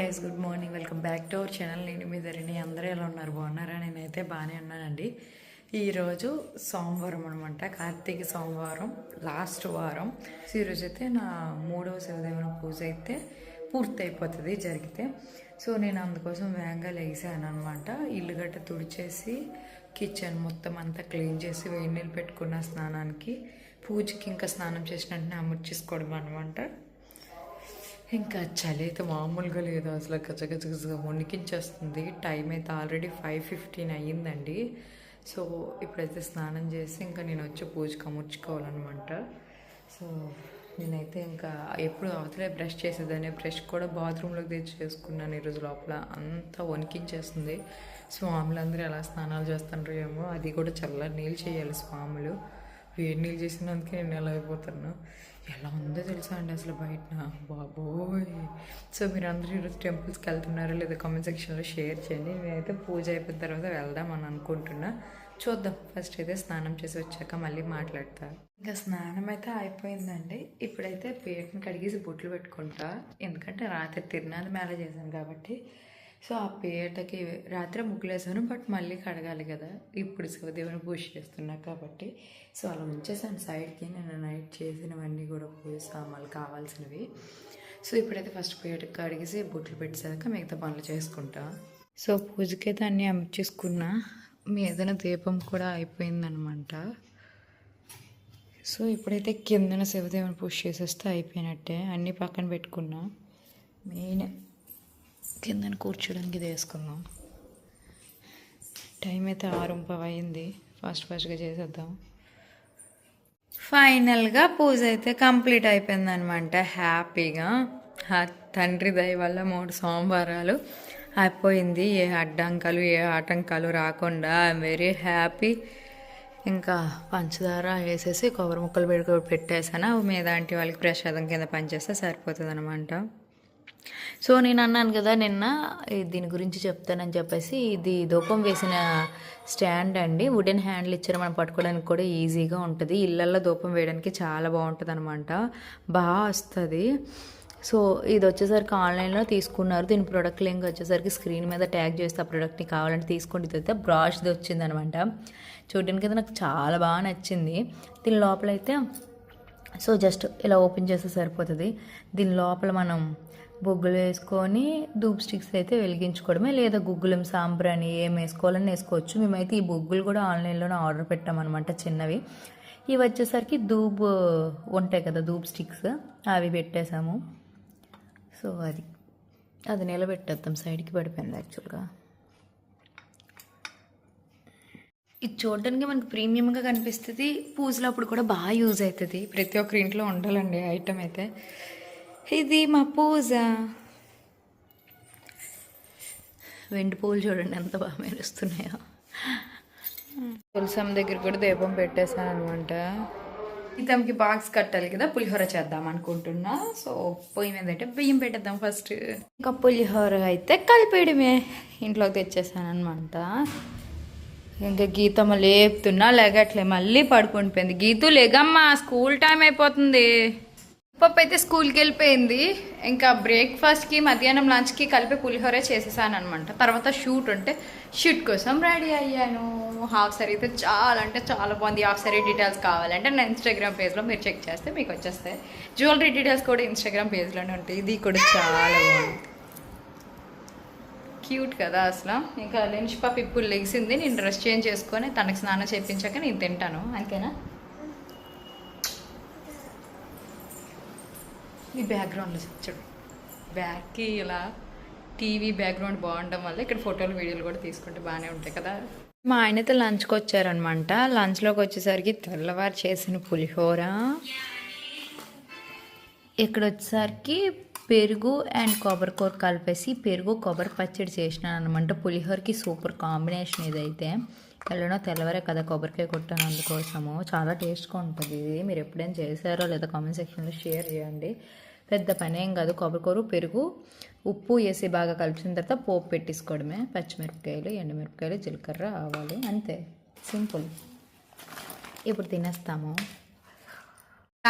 Guys good morning welcome back to our channel నేను మీ ధరణి. అందరూ ఎలా ఉన్నారు? బాగున్నారా? నేనైతే బాగానే ఉన్నానండి. ఈరోజు సోమవారం అనమాట కార్తీక సోమవారం లాస్ట్ వారం. సో ఈరోజు అయితే నా మూడవ శివదేవుని పూజ అయితే పూర్తి అయిపోతుంది జరిగితే. సో నేను అందుకోసం వేగంగా లేసాను అనమాట ఇల్లు గట్ట తుడిచేసి కిచెన్ మొత్తం అంతా క్లీన్ చేసి వేడి నీళ్ళు పెట్టుకున్న స్నానానికి పూజకి ఇంకా స్నానం చేసిన అమర్చేసుకోవడం అనమాట ఇంకా చలి అయితే మామూలుగా లేదు. అసలు గజగజగజగా వణికించేస్తుంది. టైం అయితే ఆల్రెడీ ఫైవ్ ఫిఫ్టీన్ అయ్యిందండి. సో ఇప్పుడైతే స్నానం చేసి ఇంకా నేను వచ్చి పూజకి అమర్చుకోవాలన్నమాట సో నేనైతే ఇంకా ఎప్పుడు అవతలే బ్రష్ చేసేదాన్ని. బ్రష్ కూడా బాత్రూంలోకి తెచ్చి చేసుకున్నాను ఈరోజు లోపల. అంతా వణికించేస్తుంది. స్వాములందరూ ఎలా స్నానాలు చేస్తుండ్రో ఏమో అది కూడా చల్ల నీళ్ళు చేయాలి స్వాములు. వేడి నీళ్ళు చేసినందుకే నేను ఎలా అయిపోతాను? ఎలా ఉందో తెలుసా అండి అసలు బయట బాబోయ్. సో మీరు అందరూ ఈరోజు టెంపుల్స్కి వెళ్తున్నారో లేదా కామెంట్ సెక్షన్లో షేర్ చేయండి. నేనైతే పూజ అయిపోయిన తర్వాత వెళ్దాం అని అనుకుంటున్నా. చూద్దాం. ఫస్ట్ అయితే స్నానం చేసి వచ్చాక మళ్ళీ మాట్లాడతా. ఇంకా స్నానం అయితే అయిపోయిందండి. ఇప్పుడైతే పేటను కడిగేసి బొట్లు పెట్టుకుంటా. ఎందుకంటే రాత్రి తిరునాలు మేళ చేశాను కాబట్టి సో ఆ పీటకి రాత్రి ముగ్గులేసాను బట్ మళ్ళీ కడగాలి కదా. ఇప్పుడు శివదేవుని పూజ చేస్తున్నా కాబట్టి. సో అలా ఉంచేసాను సైడ్కి. నేను నైట్ చేసినవన్నీ కూడా పూజ సామాన్లు కావాల్సినవి. సో ఇప్పుడైతే ఫస్ట్ పీట కడిగేసి బుట్లు పెట్టేసాక మిగతా పనులు చేసుకుంటా. సో పూజకైతే అన్నీ అమర్చేసుకున్నా. మీ ఏదైనా దీపం కూడా అయిపోయిందనమాట. సో ఇప్పుడైతే కిందన శివదేవుని పూజ చేసేస్తే అయిపోయినట్టే. అన్నీ పక్కన పెట్టుకున్నా. మెయిన్ కిందన కూర్చోడానికి ఇది వేసుకుందాం టైం అయితే ఆరుంపవ అయింది ఫాస్ట్ ఫాస్ట్గా చేసేద్దాం. ఫైనల్గా పూజ అయితే కంప్లీట్ అయిపోయిందనమాట హ్యాపీగా తండ్రి దయ వల్ల మూడు సోమవారాలు అయిపోయింది. ఏ అడ్డంకాలు ఏ ఆటంకాలు రాకుండా ఐఎమ్ వెరీ హ్యాపీ ఇంకా పంచదార వేసేసి కొబ్బరి ముక్కలు పెట్టుకో పెట్టేసాను అవి మీద వాళ్ళకి ప్రసాదం కింద పనిచేస్తే సరిపోతుంది అనమాట సో నేను అన్నాను కదా నిన్న దీని గురించి చెప్తానని చెప్పేసి ఇది ధూపం వేసిన స్టాండ్ అండి. వుడెన్ హ్యాండిల్ ఇచ్చారు మనం పట్టుకోవడానికి కూడా ఈజీగా ఉంటుంది. ఇళ్ళల్లో ధూపం వేయడానికి చాలా బాగుంటుంది అనమాట బాగా వస్తుంది. సో ఇది వచ్చేసరికి ఆన్లైన్లో తీసుకున్నారు. దీని ప్రోడక్ట్ లింక్ వచ్చేసరికి స్క్రీన్ మీద ట్యాగ్ చేస్తే ఆ ప్రోడక్ట్ని కావాలంటే తీసుకోండి ఇదైతే బ్రాష్ది వచ్చిందనమాట చూడడానికి అయితే నాకు చాలా బాగా నచ్చింది. దీని లోపలైతే సో జస్ట్ ఇలా ఓపెన్ చేస్తే సరిపోతుంది. దీని లోపల మనం బొగ్గులు వేసుకొని ధూప్ స్టిక్స్ అయితే వెలిగించుకోవడమే. లేదా గుగ్గులం సాంబ్రాణి ఏం వేసుకోవాలని వేసుకోవచ్చు. మేమైతే ఈ బొగ్గులు కూడా ఆన్లైన్లోనే ఆర్డర్ పెట్టామన్నమాట చిన్నవి. ఇవి వచ్చేసరికి ధూప్ ఉంటాయి కదా ధూప్ స్టిక్స్ అవి పెట్టేసాము సో అది. అది నిలబెట్టేద్దాం. సైడ్కి పడిపోయింది యాక్చువల్గా. ఇది చూడడానికి మనకు ప్రీమియంగా కనిపిస్తుంది. పూజలప్పుడు కూడా బాగా యూజ్ అవుతుంది. ప్రతి ఒక్కరి ఇంట్లో ఉండాలండి ఐటమ్ అయితే. ఇది మా పూజ. వెండి పూలు చూడండి ఎంత బాగా మెరుస్తున్నాయో. తులసం దగ్గర కూడా దీపం పెట్టేశాను అనమాట ఇతనికి బాక్స్ కట్టాలి కదా పులిహోర చేద్దాం అనుకుంటున్నా. సో పొయ్యి మీద అయితే బియ్యం పెట్టేద్దాం ఫస్ట్ ఇంకా పులిహోర అయితే కలిపేయడమే. ఇంట్లోకి తెచ్చేసాను అనమాట ఇంకా గీతమ్మ లేపుతున్నా లేగట్లే మళ్ళీ పడుకొని పోయింది గీతు లేగమ్మా స్కూల్ టైం అయిపోతుంది. పప్పు అయితే స్కూల్కి వెళ్ళిపోయింది ఇంకా బ్రేక్ఫాస్ట్కి మధ్యాహ్నం లంచ్కి కలిపి పులిహోర చేసేసాను అనమాట తర్వాత షూట్ ఉంటే షూట్ కోసం రెడీ అయ్యాను. హాఫ్ సారీ అయితే చాలా అంటే చాలా బాగుంది. హాఫ్ సారీ డీటెయిల్స్ కావాలంటే నా ఇన్స్టాగ్రామ్ పేజ్లో మీరు చెక్ చేస్తే మీకు వచ్చేస్తాయి. జ్యువెలరీ డీటెయిల్స్ కూడా ఇన్స్టాగ్రామ్ పేజ్లోనే ఉంటాయి. ఇది కూడా చాలా బాగుంది. క్యూట్ కదా అసలు. ఇంకా లంచ్ పాప ఇప్పుడు లెగిసింది నేను డ్రెస్ చేంజ్ చేసుకొని తనకి స్నానం చేయించాక నేను తింటాను. అంతేనా? ఈ బ్యాక్గ్రౌండ్లో చూడు బ్యాక్కి ఇలా టీవీ బ్యాక్గ్రౌండ్ బాగుండడం వల్ల ఇక్కడ ఫోటోలు వీడియోలు కూడా తీసుకుంటే బాగానే ఉంటాయి కదా? మా ఆయనతో లంచ్కి వచ్చారనమాట. లంచ్లోకి వచ్చేసరికి తెల్లవారు చేసిన పులిహోర. ఇక్కడ వచ్చేసరికి పెరుగు అండ్ కొబ్బరి కూర కలిపేసి పెరుగు కొబ్బరి పచ్చడి చేసినాను అనమాట పులిహోరకి సూపర్ కాంబినేషన్ ఇదైతే. ఎలానో తెల్లవారే కదా కొబ్బరికాయ కొట్టాను అందుకోసము. చాలా టేస్ట్గా ఉంటుంది ఇది. మీరు ఎప్పుడైనా చేశారో లేదా కామెంట్ సెక్షన్లో షేర్ చేయండి. పెద్ద పని ఏం కాదు. కొబ్బరికూరు పెరుగు ఉప్పు వేసి బాగా కలిపిన తర్వాత పోపు పెట్టేసుకోవడమే. పచ్చిమిరపకాయలు ఎండుమిరపకాయలు జీలకర్ర ఆవాలు అంతే. సింపుల్. ఇప్పుడు తినేస్తాము.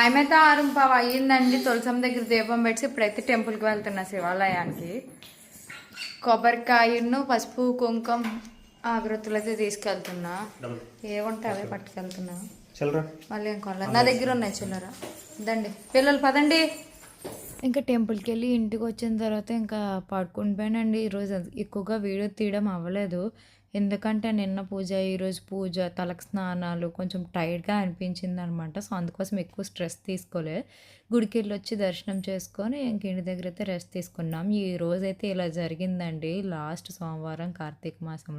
టైం అయితే ఆరు పావు అయ్యిందండి తులసం దగ్గర దీపం పెట్టి ఇప్పుడైతే టెంపుల్కి వెళ్తున్నా శివాలయానికి. కొబ్బరికాయను పసుపు కుంకుమ ఆగరత్తులు అయితే తీసుకెళ్తున్నా. ఏముంటే అవే పట్టుకెళ్తున్నా? మళ్ళీ ఏం కొనలేదు. నా దగ్గర ఉన్నాయి చిల్లర. దండి పిల్లలు పదండి. ఇంకా టెంపుల్కి వెళ్ళి ఇంటికి వచ్చిన తర్వాత ఇంకా పడుకుని పోయానండి ఈరోజు ఎక్కువగా వీడియో తీయడం అవ్వలేదు. ఎందుకంటే నిన్న పూజ ఈరోజు పూజ తలకు స్నానాలు కొంచెం టైర్డ్గా అనిపించింది అనమాట సో అందుకోసం ఎక్కువ స్ట్రెస్ తీసుకోలే. గుడికి వెళ్ళి వచ్చి దర్శనం చేసుకొని ఇంక ఇంటి దగ్గర అయితే రెస్ట్ తీసుకున్నాం. ఈ రోజైతే అయితే ఇలా జరిగిందండి. లాస్ట్ సోమవారం కార్తీక మాసంలో.